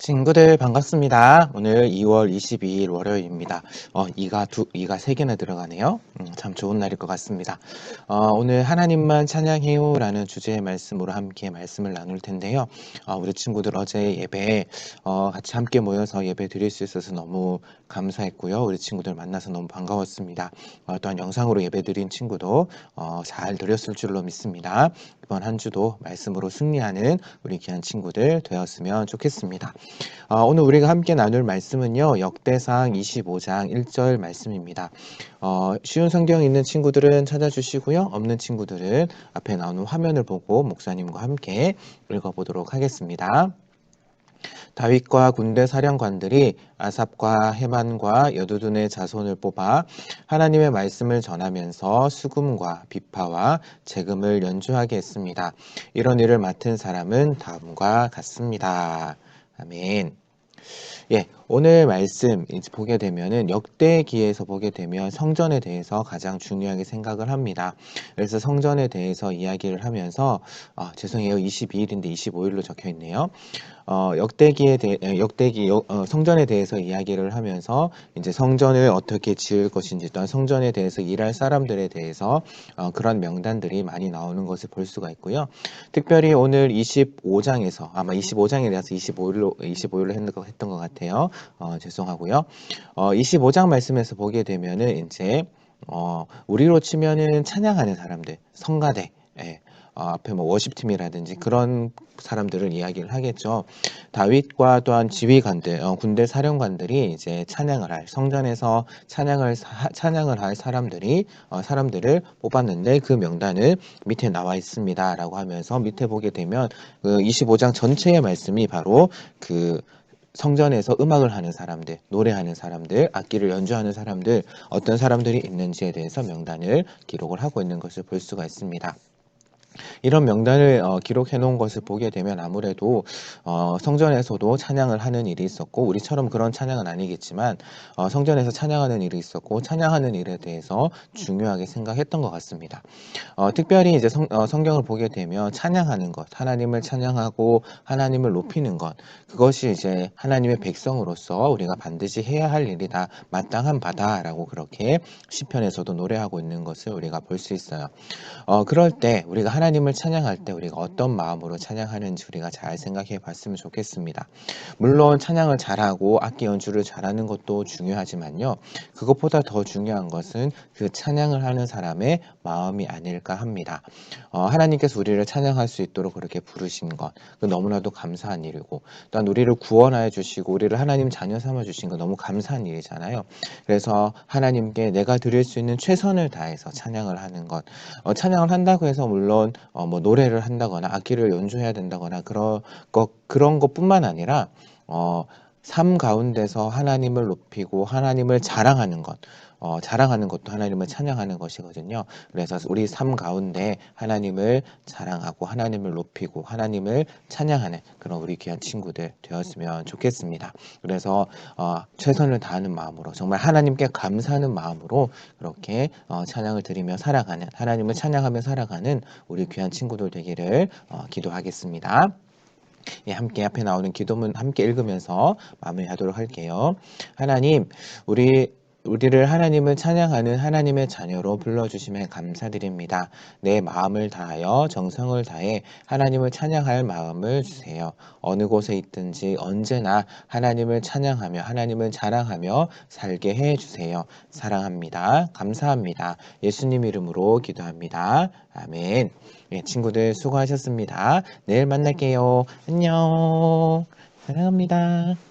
친구들 반갑습니다. 오늘 2월 22일 월요일입니다. 어, 이가 두, 이가 세 개나 들어가네요. 음, 참 좋은 날일 것 같습니다. 어, 오늘 하나님만 찬양해요 라는 주제의 말씀으로 함께 말씀을 나눌 텐데요. 어, 우리 친구들 어제 예배 어, 같이 함께 모여서 예배 드릴 수 있어서 너무 감사했고요. 우리 친구들 만나서 너무 반가웠습니다. 어, 또한 영상으로 예배 드린 친구도 어, 잘 드렸을 줄로 믿습니다. 이번 한 주도 말씀으로 승리하는 우리 귀한 친구들 되었으면 좋겠습니다. 어, 오늘 우리가 함께 나눌 말씀은요, 역대상 25장 1절 말씀입니다. 어, 쉬운 성경 있는 친구들은 찾아주시고요, 없는 친구들은 앞에 나오는 화면을 보고 목사님과 함께 읽어보도록 하겠습니다. 다윗과 군대 사령관들이 아삽과 헤만과 여두둔의 자손을 뽑아 하나님의 말씀을 전하면서 수금과 비파와 재금을 연주하게 했습니다. 이런 일을 맡은 사람은 다음과 같습니다. 아멘. 예, 오늘 말씀 이제 보게 되면은 역대기에서 보게 되면 성전에 대해서 가장 중요하게 생각을 합니다. 그래서 성전에 대해서 이야기를 하면서 아, 죄송해요. 22일인데 25일로 적혀 있네요. 어, 역대기에 대해 역대기 역- 어, 성전에 대해서 이야기를 하면서 이제 성전을 어떻게 지을 것인지 또한 성전에 대해서 일할 사람들에 대해서 어, 그런 명단들이 많이 나오는 것을 볼 수가 있고요. 특별히 오늘 25장에서 아마 25장에 대해서 25일로 25일로 했던 것, 했던 것 같아요. 어, 죄송하고요. 어, 25장 말씀에서 보게 되면은 이제 어, 우리로 치면은 찬양하는 사람들, 성가대, 예, 어, 앞에 뭐 워십팀이라든지 그런 사람들을 이야기를 하겠죠. 다윗과 또한 지휘관들, 어, 군대 사령관들이 이제 찬양을 할 성전에서 찬양을 사- 찬양을 할 사람들이 어, 사람들을 뽑았는데 그 명단은 밑에 나와 있습니다라고 하면서 밑에 보게 되면 그 25장 전체의 말씀이 바로 그 성전에서 음악을 하는 사람들, 노래하는 사람들, 악기를 연주하는 사람들, 어떤 사람들이 있는지에 대해서 명단을 기록을 하고 있는 것을 볼 수가 있습니다. 이런 명단을 어, 기록해 놓은 것을 보게 되면 아무래도 어, 성전에서도 찬양을 하는 일이 있었고 우리처럼 그런 찬양은 아니겠지만 어, 성전에서 찬양하는 일이 있었고 찬양하는 일에 대해서 중요하게 생각했던 것 같습니다. 어, 특별히 이제 성, 어, 성경을 보게 되면 찬양하는 것, 하나님을 찬양하고 하나님을 높이는 것, 그것이 이제 하나님의 백성으로서 우리가 반드시 해야 할 일이다, 마땅한 바다라고 그렇게 시편에서도 노래하고 있는 것을 우리가 볼 수 있어요. 어, 그럴 때 우리가 하나님을 찬양할 때 우리가 어떤 마음으로 찬양하는지 우리가 잘 생각해 봤으면 좋겠습니다. 물론 찬양을 잘하고 악기 연주를 잘하는 것도 중요하지만요. 그것보다 더 중요한 것은 그 찬양을 하는 사람의 마음이 아닐까 합니다. 어, 하나님께서 우리를 찬양할 수 있도록 그렇게 부르신 것, 그 너무나도 감사한 일이고, 또한 우리를 구원하여 주시고, 우리를 하나님 자녀 삼아 주신 것 너무 감사한 일이잖아요. 그래서 하나님께 내가 드릴 수 있는 최선을 다해서 찬양을 하는 것, 어, 찬양을 한다고 해서 물론 어, 뭐 노래를 한다거나 악기를 연주해야 된다거나 그런 것 그런 것뿐만 아니라 어, 삶 가운데서 하나님을 높이고 하나님을 자랑하는 것, 어, 자랑하는 것도 하나님을 찬양하는 것이거든요. 그래서 우리 삶 가운데 하나님을 자랑하고 하나님을 높이고 하나님을 찬양하는 그런 우리 귀한 친구들 되었으면 좋겠습니다. 그래서 어, 최선을 다하는 마음으로 정말 하나님께 감사하는 마음으로 그렇게 어, 찬양을 드리며 살아가는 하나님을 찬양하며 살아가는 우리 귀한 친구들 되기를 어, 기도하겠습니다. 예, 함께 앞에 나오는 기도문 함께 읽으면서 마무리하도록 할게요. 하나님, 우리 우리를 하나님을 찬양하는 하나님의 자녀로 불러주심에 감사드립니다. 내 마음을 다하여 정성을 다해 하나님을 찬양할 마음을 주세요. 어느 곳에 있든지 언제나 하나님을 찬양하며 하나님을 자랑하며 살게 해 주세요. 사랑합니다. 감사합니다. 예수님 이름으로 기도합니다. 아멘. 예, 친구들 수고하셨습니다. 내일 만날게요. 안녕. 사랑합니다.